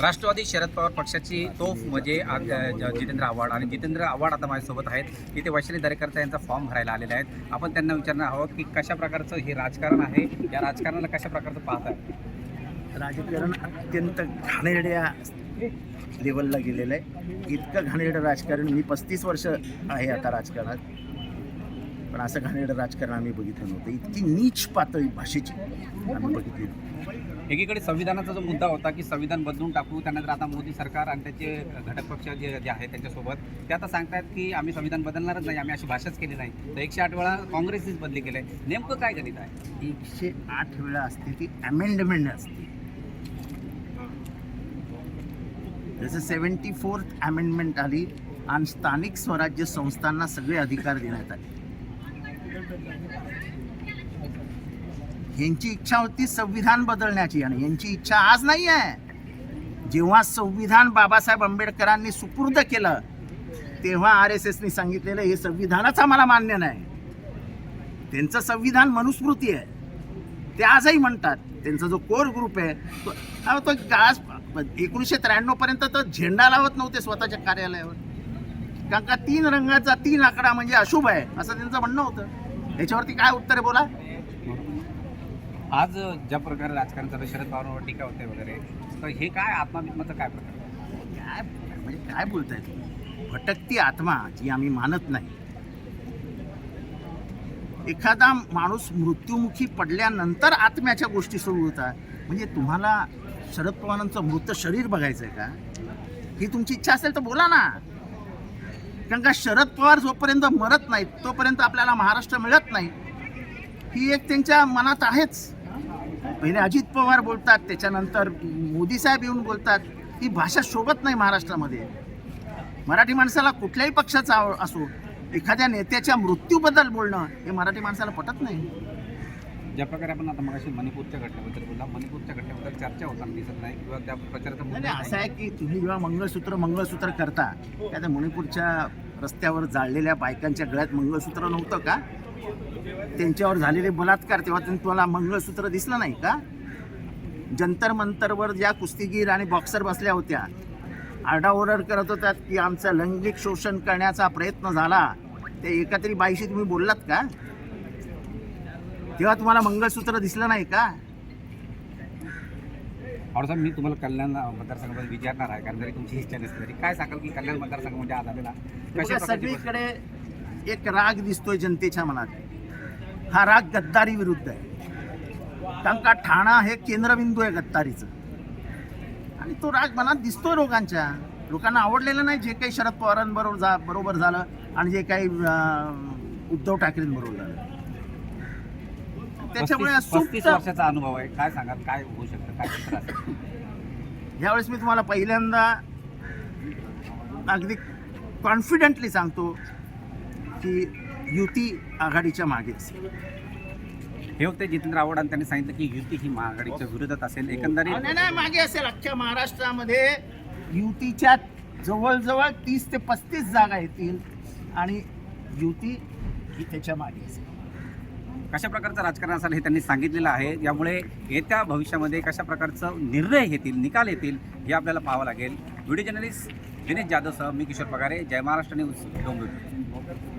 राष्ट्रवादी शरद पवार पक्षाची तोफ म्हणजे जितेंद्र आव्हाड. आणि जितेंद्र आव्हाड आता माझ्यासोबत आहेत. इथे वैशाली दरेकरचा यांचा फॉर्म भरायला आलेला आहेत आपण त्यांना विचारणार आहोत की कशा प्रकारचं हे राजकारण आहे? या राजकारणाला कशा प्रकारचं पाहत आहे राजकारण अत्यंत घाणेरड्या लेवलला गेलेलं आहे. इतकं घाणेरडं राजकारण मी पस्तीस वर्ष आहे आता राजकारणात. पण असं घाणेरडं राजकारण आम्ही बघितलं नव्हतं. इतकी नीच पातळी भाषेची आम्ही बघितली एकीकडे संविधानाचा जो मुद्दा होता की संविधान बदलून टाकू त्यानंतर आता मोदी सरकार आणि त्याचे घटक पक्ष जे जे आहेत त्यांच्यासोबत ते आता सांगतात की आम्ही संविधान बदलणारच नाही आम्ही अशी भाषाच केली नाही. तर एकशे आठ वेळा काँग्रेसनेच बदली केलं आहे. नेमकं काय गणित आहे? एकशे आठ वेळा असते ती अमेंडमेंट असते. जसं सेवन्टी फोर्थ अमेंडमेंट आली आणि स्थानिक स्वराज्य संस्थांना सगळे अधिकार देण्यात आले. यांची इच्छा होती संविधान बदलण्याची आणि यांची इच्छा आज नाही आहे. जेव्हा संविधान बाबासाहेब आंबेडकरांनी सुपूर्द केलं तेव्हा आर एस एसनी सांगितलेलं हे संविधानच आम्हाला मान्य नाही. त्यांचं संविधान मनुस्मृती आहे. ते आजही म्हणतात त्यांचा जो कोर ग्रुप आहे तो तो आज एकोणीसशे त्र्याण्णव पर्यंत तर झेंडा लावत नव्हते स्वतःच्या कार्यालयावर. कारण का तीन रंगाचा तीन आकडा म्हणजे अशुभ आहे असं त्यांचं म्हणणं होतं. याच्यावरती काय उत्तर आहे बोला? आज ज्या प्रकारे राजकारण चालू शरद पवारांवर टीका होते वगैरे तर हे काय आत्माभिमाचं काय प्रकार काय म्हणजे काय बोलताय तुम्ही? भटकती आत्मा जी आम्ही मानत नाही. एखादा माणूस मृत्युमुखी पडल्यानंतर आत्म्याच्या गोष्टी सुरू होतात. म्हणजे तुम्हाला शरद पवारांचं मृत शरीर बघायचं आहे का? ही तुमची इच्छा असेल तर बोला ना. कारण का शरद पवार जोपर्यंत मरत नाहीत तोपर्यंत आपल्याला महाराष्ट्र मिळत नाही. ही एक त्यांच्या मनात आहेच. पहिले अजित पवार बोलतात त्याच्यानंतर मोदी साहेब येऊन बोलतात. ही भाषा शोभत नाही महाराष्ट्रामध्ये. मराठी माणसाला कुठल्याही पक्षाचा असो एखाद्या नेत्याच्या मृत्यूबद्दल बोलणं हे मराठी माणसाला पटत नाही. ज्या प्रकारे आपण आता मगाशी मणिपूरच्या घटनेबद्दल बोलला मणिपूरच्या घटनेबद्दल चर्चा होताना दिसत नाही किंवा त्या प्रचाराचा मुद्दा नाही, असं आहे की तुम्ही जेव्हा मंगळसूत्र मंगळसूत्र करता त्या मणिपूरच्या रस्त्यावर जाळलेल्या बायकांच्या गळ्यात मंगळसूत्र नव्हतं का? त्यांच्यावर झालेले बलात्कार तेव्हा तुम्ही तुम्हाला मंगळसूत्र दिसलं नाही का? जंतर मंतरवर ज्या कुस्तीगीर आणि बॉक्सर बसल्या होत्या आरडाओरड करत होतात की आमचं लैंगिक शोषण करण्याचा प्रयत्न झाला. ते एका तरी बाईशी तुम्ही बोललात का? तेव्हा तुम्हाला मंगळसूत्र दिसलं नाही का? और साहेब मी तुम्हाला कल्याण मतदारसंघामध्ये विचारणार आहे कारण जरी तुमची इच्छा नसली तरी. काय सांगाल की कल्याण मतदारसंघामध्ये आज आलेला? सगळीकडे एक राग दिसतोय जनतेच्या मनात. हा राग गद्दारी विरुद्ध आहे. कारण का ठाणा हे केंद्रबिंदू आहे गद्दारीचं. आणि तो राग मनात दिसतोय लोकांच्या. लोकांना आवडलेलं नाही जे काही शरद पवारांबरोबर जा बरोबर झालं आणि जे काही उद्धव ठाकरेंबरोबर झालं. त्याच्यामुळे वर्षाचा अनुभव आहे. काय सांगाल? काय होऊ शकतं? काय यावेळेस मी तुम्हाला पहिल्यांदा अगदी कॉन्फिडेंटली सांगतो की युती आघाडीच्या मागे असेल. हे होते जितेंद्र आव्हाड आणि त्यांनी सांगितलं की युती ही महाआघाडीच्या विरोधात असेल. एकंदरीत नाही नाही मागे असेल. अख्ख्या महाराष्ट्रामध्ये युतीच्या जवळजवळ तीस ते पस्तीस जागा येतील आणि युती ही त्याच्यामागे असेल. कशा प्रकारचं राजकारण असेल हे त्यांनी सांगितलेलं आहे. यामुळे येत्या भविष्यामध्ये कशा प्रकारचं निर्णय घेतील निकाल येतील हे आपल्याला पाहावं लागेल. व्हिडिओ जर्नलिस्ट दिनेश जाधवसह मी किशोर पगारे. जय महाराष्ट्र न्यूज डोंबिवली.